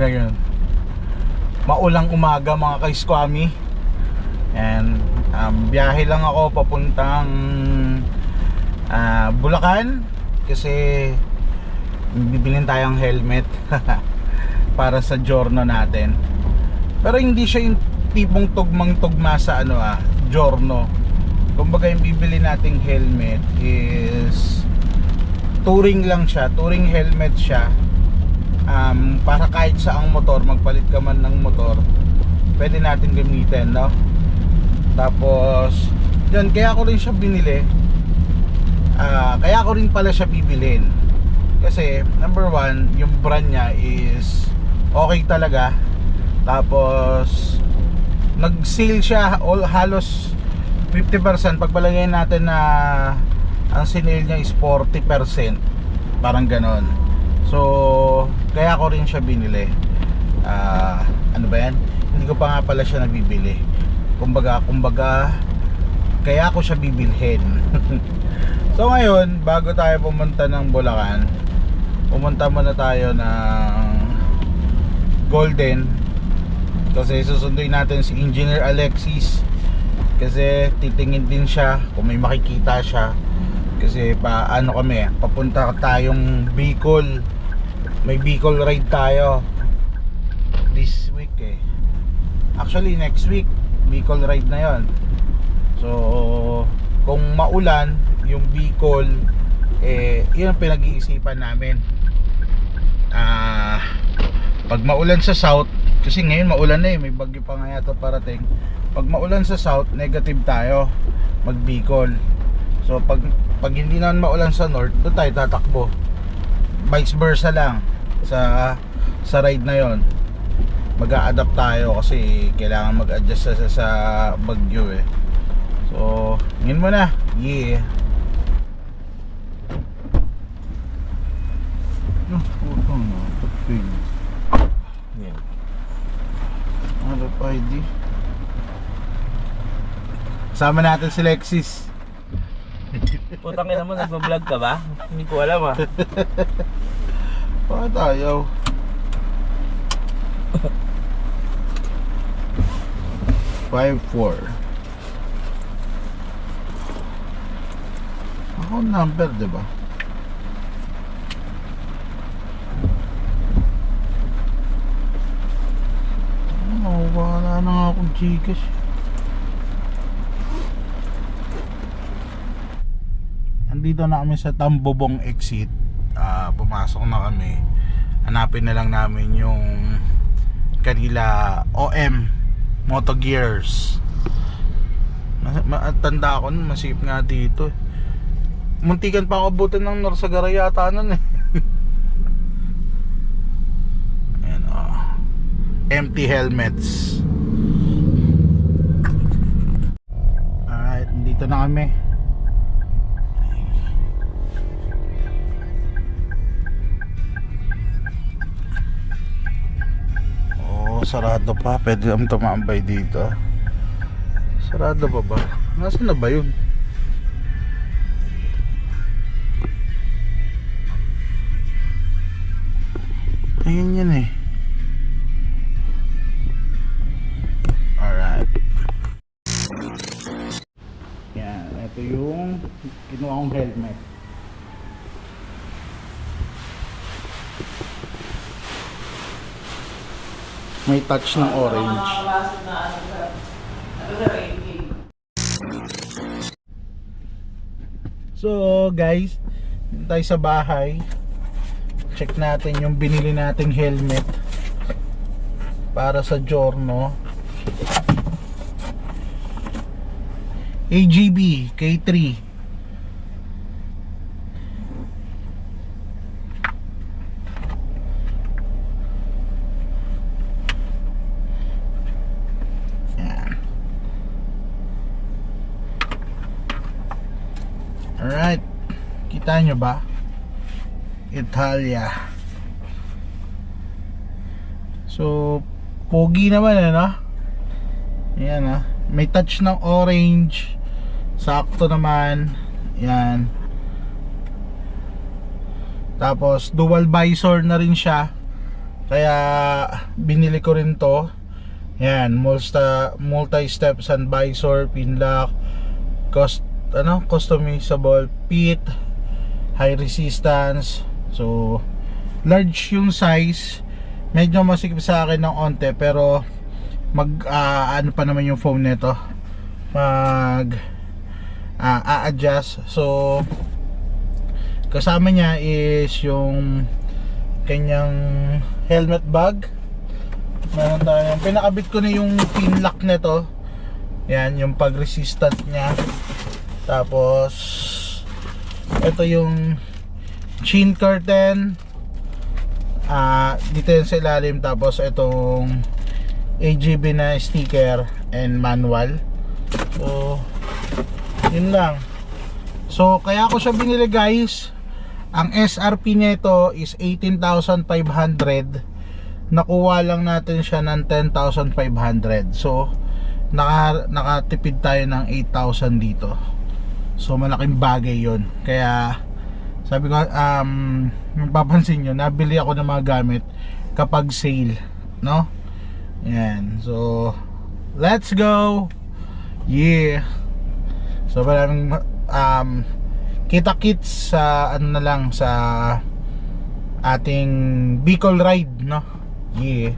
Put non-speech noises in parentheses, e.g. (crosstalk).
ngayon. Maulang umaga mga ka-squammy. And um, biyahe lang ako papuntang ah, Bulacan kasi bibilin tayong helmet (laughs) para sa giorno natin. Pero hindi siya yung tipong tugmang-tugma sa ano ah, giorno. Kumbaga yung bibili nating helmet is touring lang siya, touring helmet siya. Um, para kahit saang motor, magpalit ka man ng motor, pwede natin gamitin, no? Tapos, yun, kaya ko rin siya binili. Ah, kaya ko rin pala siya bibilin. Kasi, number one, yung brand niya is okay talaga. Tapos, nag-sale siya all, halos 50%. Pagpalagay natin na ang sinale niya is 40%. Parang ganon. So, kaya ko rin siya binili. Ah, ano ba yan? Hindi ko pa nga pala siya nabibili. Kumbaga, kumbaga, kaya ko siya bibilhin. (laughs) so ngayon, bago tayo pumunta ng Bulacan, pumunta muna tayo ng Golden kasi susunduin natin si Engineer Alexis kasi titingin din siya kung may makikita siya kasi pa ano kami papunta tayong Bicol may Bicol ride tayo. This week eh. Actually next week Bicol ride na yon so kung maulan yung Bicol eh yun ang pinag-iisipan namin. Ah pag maulan sa south kasi ngayon maulan na eh may bagyo pa nga yata parating. Pag maulan sa south negative tayo mag Bicol. So pag pag hindi naman maulan sa north doon tayo tatakbo. Vice versa lang sa sa ride na yon mag adapt tayo kasi kailangan mag-adjust sa, sa, sa bagyo eh so yun mo na yeah Oh, puto na. Tapig. Yan. Harap ID. Sama natin si Lexis. Putang ina mo, nagbablog ka ba? Hindi ko alam ah. (laughs) Bakit ayaw? Five four. Ako number, di ba? Ano, wala na nga akong Gcash. Andito na kami sa Tambobong exit. Pumasok na kami. Hanapin na lang namin yung kanila OM Moto Gears. Matanda ako nun, masip nga dito. eh. Muntikan pa ako abutin ng Norsagara yata nun eh. (laughs) Ayan oh. Empty helmets. Alright, dito na kami. Sarado pa. Pwede naman tumambay dito. Sarado pa ba? Nasaan na ba yun? Ayun yun eh. Alright. Yan, ito yung kinuha kong helmet. May touch ng orange. So guys, tayo sa bahay. Check natin yung binili nating helmet para sa Giorno. AGB K3. Alright. Kita nyo ba? Italia. So, pogi naman ano? Ayan ah. May touch ng orange. Sakto naman. Yan. Tapos, dual visor na rin siya. Kaya binili ko rin to. Yan, multi multi-step sun visor, pin lock, cost ano, customizable pit, high resistance. So large yung size. Medyo masikip sa akin ng onte pero mag ah, ano pa naman yung foam nito. Mag ah, a-adjust. So kasama niya is yung kanyang helmet bag meron tayong pinakabit ko na yung pin lock nito yan yung pag resistant niya tapos ito yung chin curtain. Ah dito yan sa ilalim. Tapos itong AGB na sticker and manual. So yun lang. So kaya ako siya binili guys. Ang SRP nito is 18,500 nakuha lang natin siya ng 10,500 so naka, nakatipid tayo ng 8,000 dito so malaking bagay yon kaya sabi ko um mapapansin nyo nabili ako ng mga gamit kapag sale no? Yan so let's go! Yeah. So maraming um kita kits sa ano na lang sa ating Bicol ride no? Yeah